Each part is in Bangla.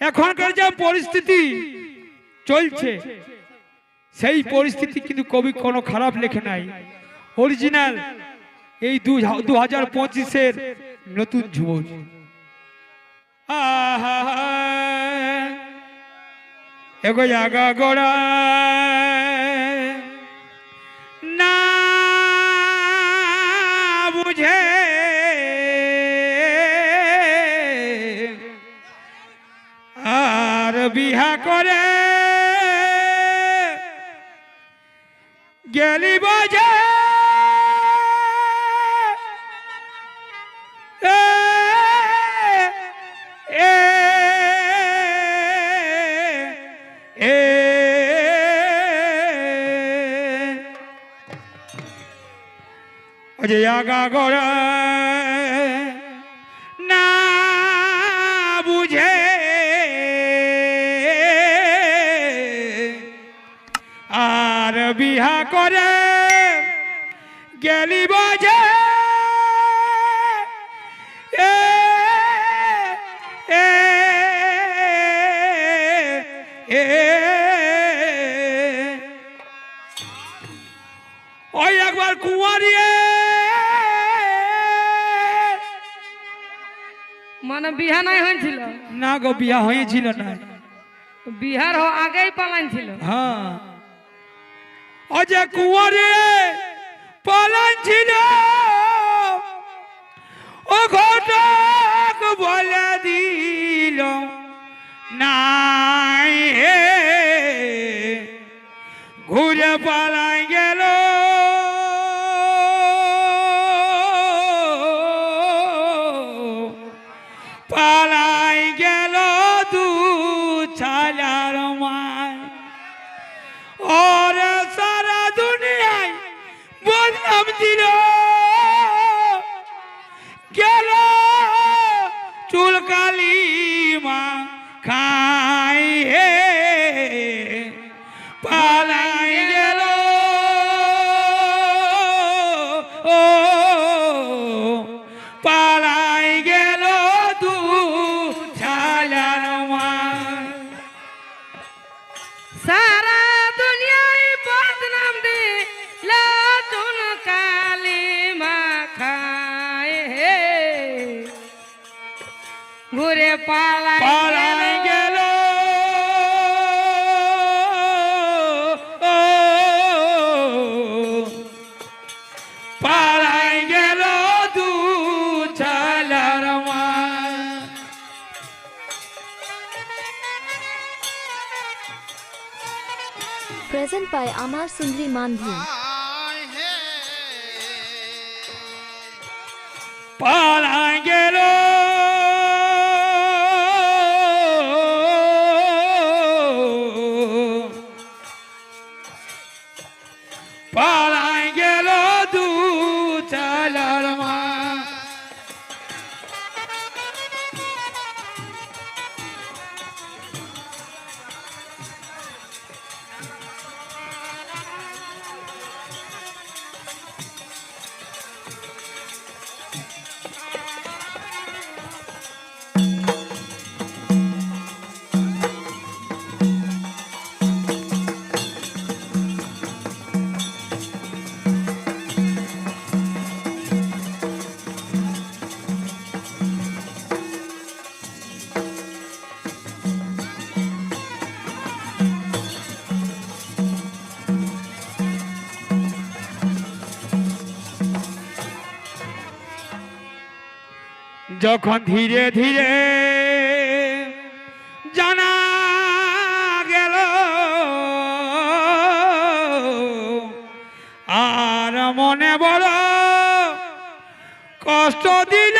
এখনকার যা পরিস্থিতি চলছে, সেই পরিস্থিতি কিন্তু কবি কোনো খারাপ লেখে নাই। অরিজিনাল এই দু হাজার পঁচিশের নতুন যুবক। গড়া গোড়া। বিহা করে। গেলি বাজে এ, এ, এ, ওই যে আগা গড়া বিহা করে গেলি বাজে ওই একবার কুয়ারিয়ে। মানে বিহা নাই হয়েছিল? না গো বিয়া হয়েছিল না বিহার আগেই পালান ছিল হ্যাঁ। ও যে কুয়ারে পালন ছিল। ও ঘটক বলে দিল, নাই হে। ঘুরে পালাই গেল। পালাই গেল দু ছালার মায়। ওরে বদনাম ঘুরে পালাই পালাই গেল পালাই গেল দু ছালার মা Present by Amar যখন ধীরে ধীরে জানা গেল আর মনে বড় কষ্ট দিল।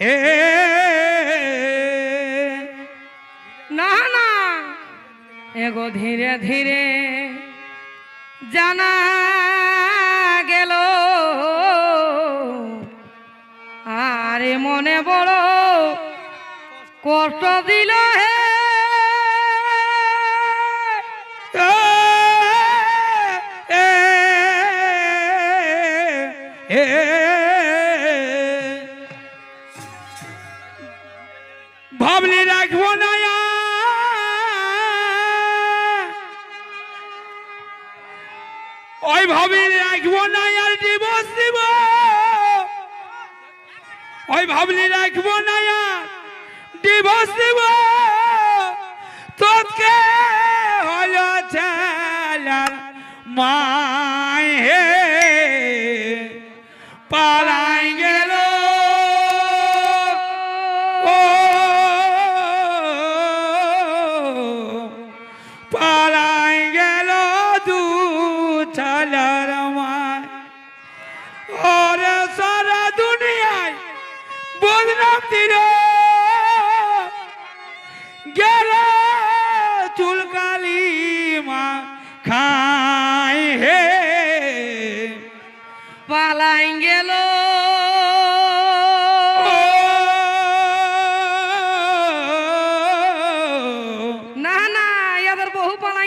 এ, এগো ধীরে ধীরে জানা গেল আরে মনে বড় কষ্ট দিল হে ভাবলি রাখব না ভাবলি রাখব না আর দিবস দিব। ওই ভাবলি রাখব না আর দিবস দিব। তোকে হলো চালার মায় হে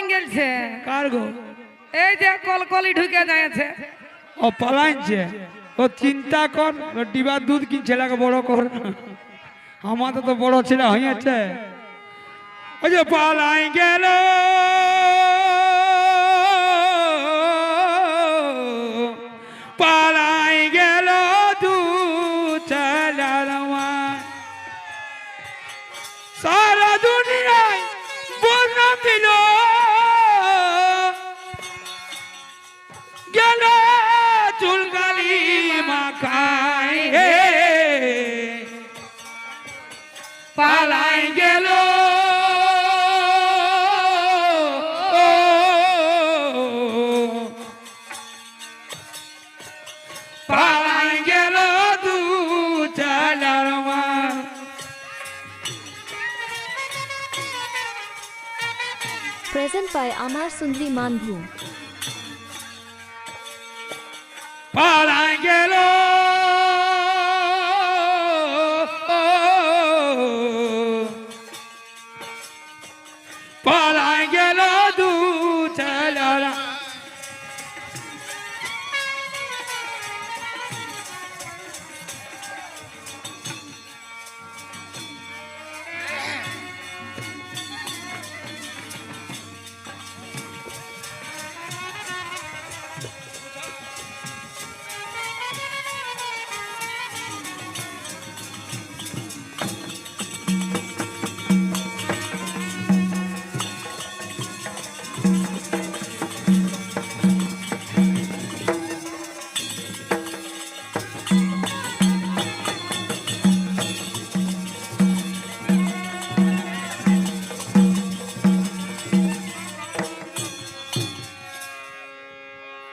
বহু পালাই গেলছে। কার গো এই যে কলকলি ঢুকে যাচ্ছে ও পালাইছে ও চিন্তা কর ডিবার দুধ কি ছেলেকে বড় কর। আমাদের তো বড় ছেলে হইয়াছে। ওই যে পালাই গেল। পালাই গেল দু সারা দুনিয়ায় বদনাম দিল Present by Amar Sundri Mandhu. পালাই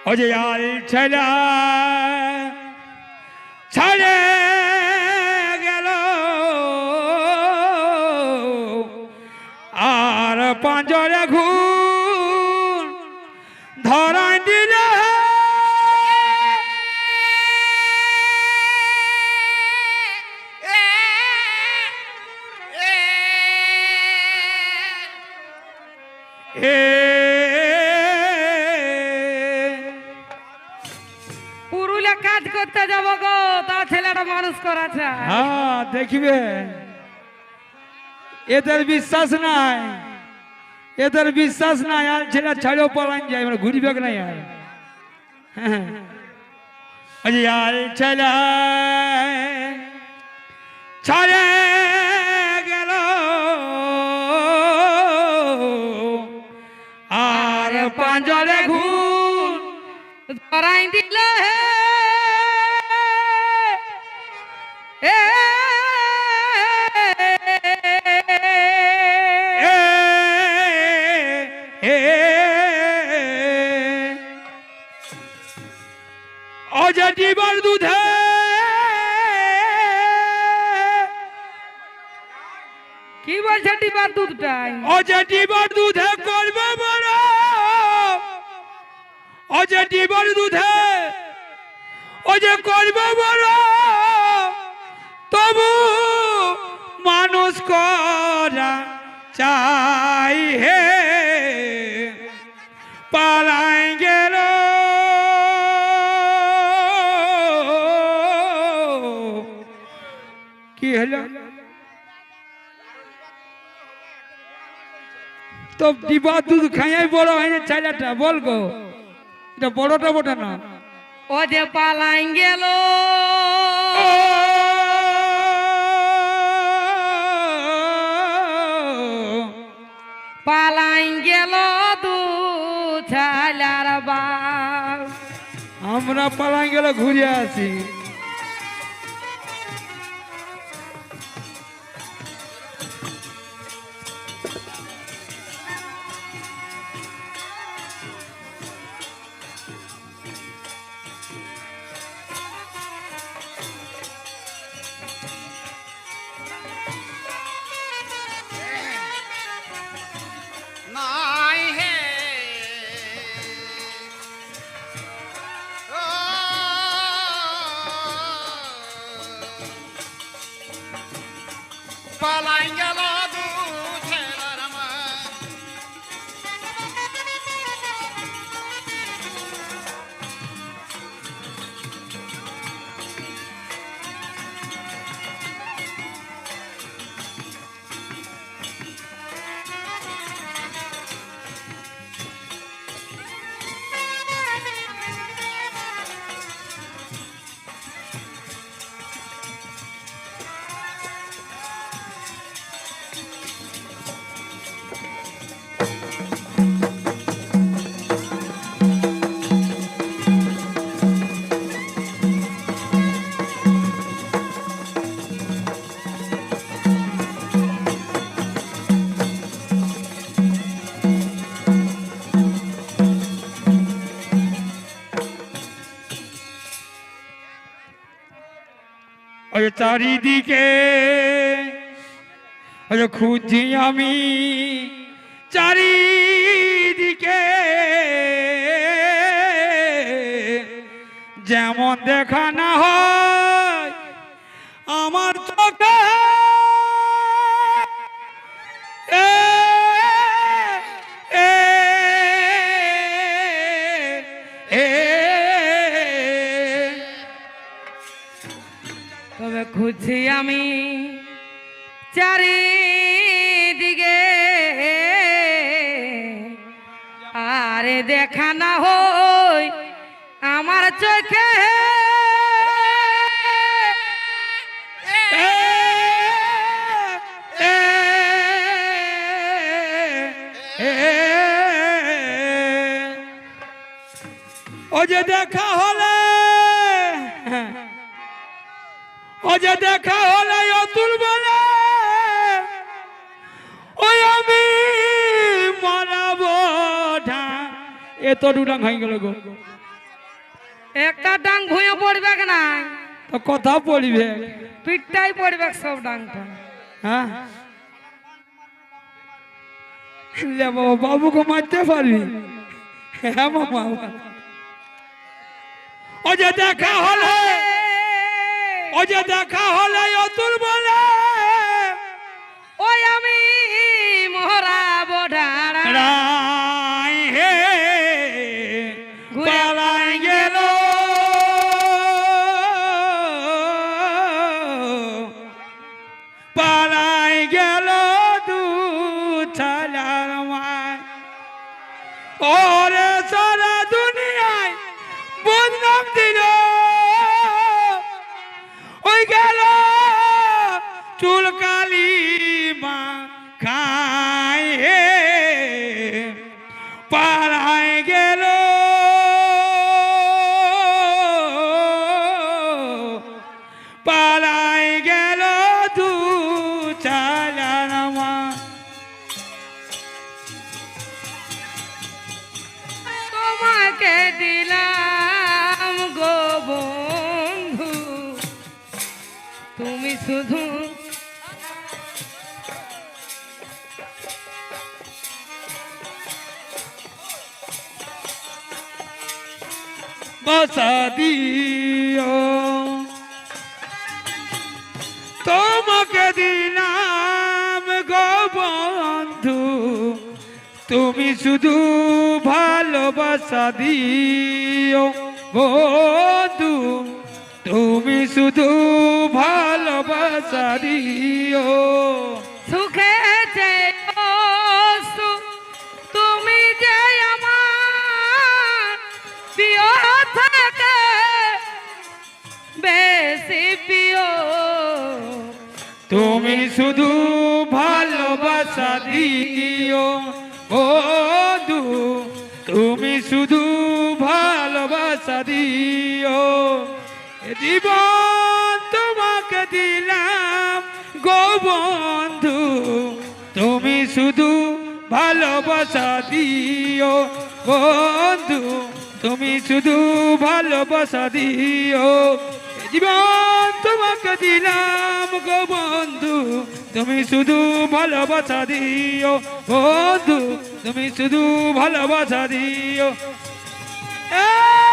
ওজে আল ছেলা ছাড়ে গেল আর পাঁজরে ঘুর ধরাই দিল এ করতে যাব গো, তা ছেলেটা মানুষ করাছে হ্যাঁ দেখবে। এদের বিশ্বাস নাই। এদের বিশ্বাস নাই, আর ছেলে ছাড়েও পালান যায় মানে ঘুরবে নাই আর? হ্যাঁ। আরে, আর, ছেলে। ছাড়ে গেল। আর পাঁজরে ঘুর ধরাই দিল হে কি বলছে দুধটাই অজয় ডিবার দুধে করবে বড়। অজয় ডিবার দুধে অজয় করবে বড়। তবু মানুষ করা চাই হে তো ডিবা দুধ খাইয়াই বড় হয় না ছেলেটা বল গো এটা বড়টা বটে না। ও যে পালাই গেল। পালাই গেল দু ছালার বাল আমরা পালাং গেলে ঘুরে আসি। চারিদিকে। খুঁজি আমি চারিদিকে। যেমন দেখা না হয় আমার চোখে চোখে। ও যে দেখা হলে, ও যে দেখা হলে অতুল বলে, ওই আমি মারাবো ঢা এ তো ডুডাং হয়ে গেল গো। একটা ডাং ভুঁয়ে পড়বে না? তো কথা বলিবে পিঠটাই পড়বে সব ডাংটা? হ্যাঁ? বাবা বাবুকে মারতে পারবি? হ্যাঁ মামা ও যে দেখা হলে ও যে দেখা হলে অতুল বলে। ওই আমি শুধু বসা দিও। তোমাকে দিলাম গো বন্ধু তুমি শুধু ভালোবাসা দিও। বন্ধু তুমি শুধু ভালো ভালোবাসা দিও সুখে যে তুমি যে আমার প্রিয় থাকে বেশি প্রিয়। তুমি শুধু ভালোবাসা দিও বন্ধু তুমি শুধু ভালোবাসা দিও জীবন তোমাকে দিলাম। গো বন্ধু, তুমি শুধু ভালোবাসা দিও। বন্ধু, তুমি শুধু ভালোবাসা দিও। জীবন তোমাকে দিলাম, গো বন্ধু, তুমি শুধু ভালোবাসা দিও। বন্ধু, তুমি শুধু ভালোবাসা দিও। এ